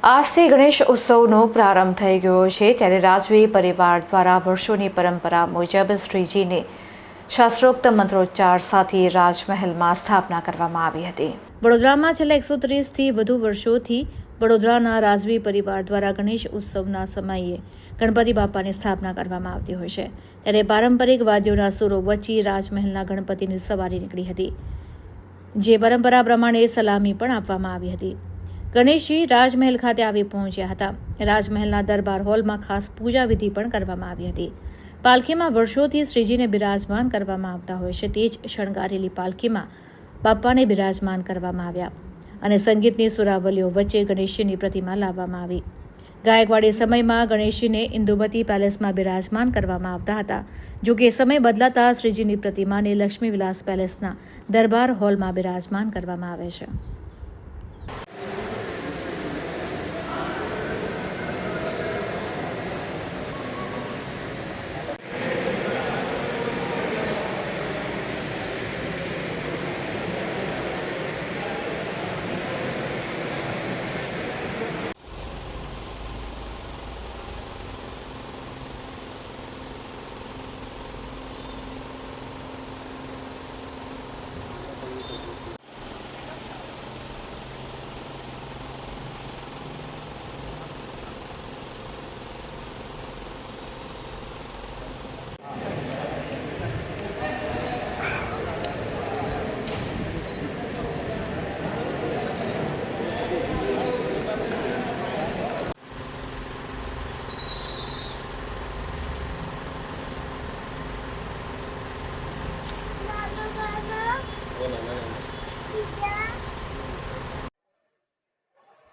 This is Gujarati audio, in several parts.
આજથી ગણેશ ઉત્સવનો પ્રારંભ થઈ ગયો છે ત્યારે રાજવી પરિવાર દ્વારા વર્ષોની પરંપરા મુજબ શ્રીજીને શાસ્ત્રોક્ત મંત્રોચ્ચાર સાથે રાજમહેલમાં સ્થાપના કરવામાં આવી હતી. વડોદરામાં છેલ્લા એકસો ત્રીસથી વધુ વર્ષોથી વડોદરાના રાજવી પરિવાર દ્વારા ગણેશ ઉત્સવના સમયે ગણપતિ બાપાની સ્થાપના કરવામાં આવતી હોય છે. ત્યારે પારંપરિક વાદ્યોના સુરો વચ્ચે રાજમહેલના ગણપતિની સવારી નીકળી હતી. જે પરંપરા પ્રમાણે સલામી પણ આપવામાં આવી હતી. ગણેશજી રાજમહેલ ખાતે આવી પહોંચ્યા હતા. રાજમહેલના દરબાર હોલમાં ખાસ પૂજા વિધિ પણ કરવામાં આવી હતી. પાલખીમાં વર્ષોથી શ્રીજીને બિરાજમાન કરવામાં આવતા હોય છે તે જ શણગારેલી પાલખીમાં બાપાને બિરાજમાન કરવામાં આવ્યા અને સંગીતની સુરાવલીઓ વચ્ચે ગણેશજીની પ્રતિમા લાવવામાં આવી. ગાયકવાડી સમયમાં ગણેશજીને ઇન્દુમતી પેલેસમાં બિરાજમાન કરવામાં આવતા હતા. જો કે સમય બદલાતા શ્રીજીની પ્રતિમાને લક્ષ્મીવિલાસ પેલેસના દરબાર હોલમાં બિરાજમાન કરવામાં આવે છે.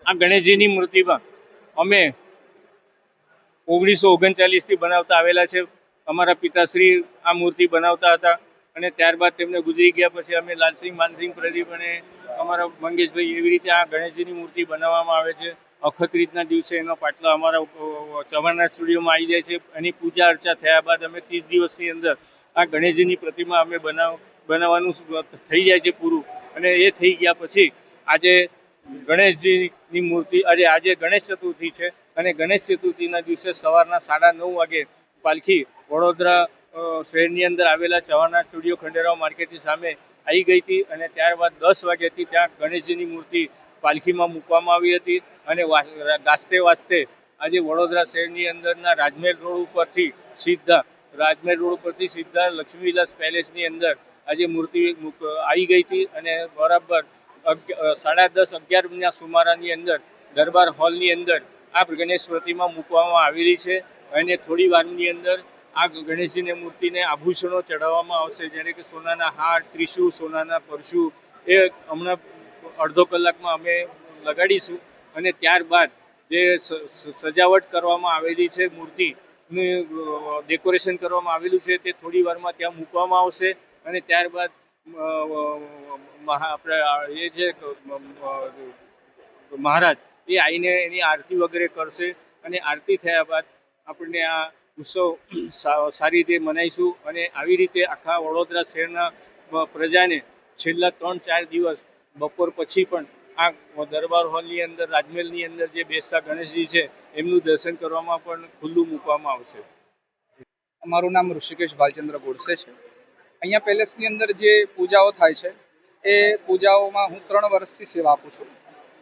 આ ગણેશજીની મૂર્તિમાં અમે ઓગણીસો ઓગણચાલીસથી બનાવતા આવેલા છે. અમારા પિતાશ્રી આ મૂર્તિ બનાવતા હતા અને ત્યારબાદ તેમને ગુજરી ગયા પછી અમે લાલસિંહ માનસિંહ પ્રદીપ અને અમારા મંગેશભાઈ એવી રીતે આ ગણેશજીની મૂર્તિ બનાવવામાં આવે છે. અખત્રીજના દિવસે એનો પાટલો અમારા અ, ચવાણના સ્ટુડિયોમાં આવી જાય છે. એની પૂજા અર્ચા થયા બાદ અમે ત્રીસ દિવસની અંદર આ ગણેશજીની પ્રતિમા અમે બનાવ બનાવવાનું થઈ જાય છે પૂરું. અને એ થઈ ગયા પછી આજે ગણેશજીની મૂર્તિ, આજે આજે ગણેશ ચતુર્થી છે. અને ગણેશ ચતુર્થીના દિવસે સવારના સાડા નવ વાગે પાલખી વડોદરા શહેરની અંદર આવેલા ચવાના સ્ટુડિયો ખંડેરાવ માર્કેટની સામે આવી ગઈ હતી અને ત્યારબાદ દસ વાગ્યાથી ત્યાં ગણેશજીની મૂર્તિ પાલખીમાં મૂકવામાં આવી હતી. અને ગાજતે વાજતે આજે વડોદરા શહેરની અંદરના રાજમહેલ રોડ ઉપરથી સીધા, રાજમહેલ રોડ ઉપરથી સીધા લક્ષ્મીવિલાસ પેલેસની અંદર આજે મૂર્તિ આવી ગઈ હતી અને બરાબર સાડા દસ અગિયારના સુમારાની અંદર, દરબાર હોલની અંદર આ ગણેશ પ્રતિમા મૂકવામાં આવેલી છે અને થોડી વારની અંદર આ ગણેશજીની મૂર્તિને આભૂષણો ચઢાવવામાં આવશે, જેને કે સોનાના હાર ત્રિશુળ સોનાના પરશુ, એ હમણાં અડધો કલાકમાં અમે લગાડીશું અને ત્યારબાદ જે સજાવટ કરવામાં આવેલી છે મૂર્તિનું ડેકોરેશન કરવામાં આવેલું છે તે થોડી વારમાં ત્યાં મૂકવામાં આવશે અને ત્યારબાદ એ છે મહારાજ, એ આવીને એની આરતી વગેરે કરશે અને આરતી થયા બાદ આપણને આ ઉત્સવ સારી રીતે મનાવીશું અને આવી રીતે આખા વડોદરા શહેરના પ્રજાને છેલ્લા ત્રણ ચાર દિવસ બપોર પછી પણ આ દરબાર હોલની અંદર, રાજમહેલની અંદર જે બેસતા ગણેશજી છે, એમનું દર્શન કરવામાં પણ ખુલ્લું મૂકવામાં આવશે. મારું નામ ઋષિકેશ ભાલચંદ્ર ગોડસે છે. અહીંયા પેલેસની અંદર જે પૂજાઓ થાય છે, એ પૂજાઓમાં હું ત્રણ વર્ષથી સેવા આપું છું.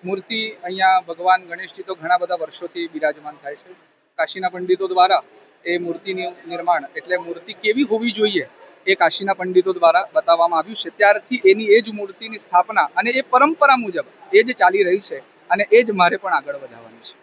મૂર્તિ અહીંયા ભગવાન ગણેશજી તો ઘણા બધા વર્ષોથી બિરાજમાન થાય છે. કાશીના પંડિતો દ્વારા એ મૂર્તિનું નિર્માણ એટલે મૂર્તિ કેવી હોવી જોઈએ એ કાશીના પંડિતો દ્વારા બતાવવામાં આવ્યું છે. ત્યારથી એની એ જ મૂર્તિની સ્થાપના અને એ પરંપરા મુજબ એ જ ચાલી રહી છે અને એ જ મારે પણ આગળ વધારવાની છે.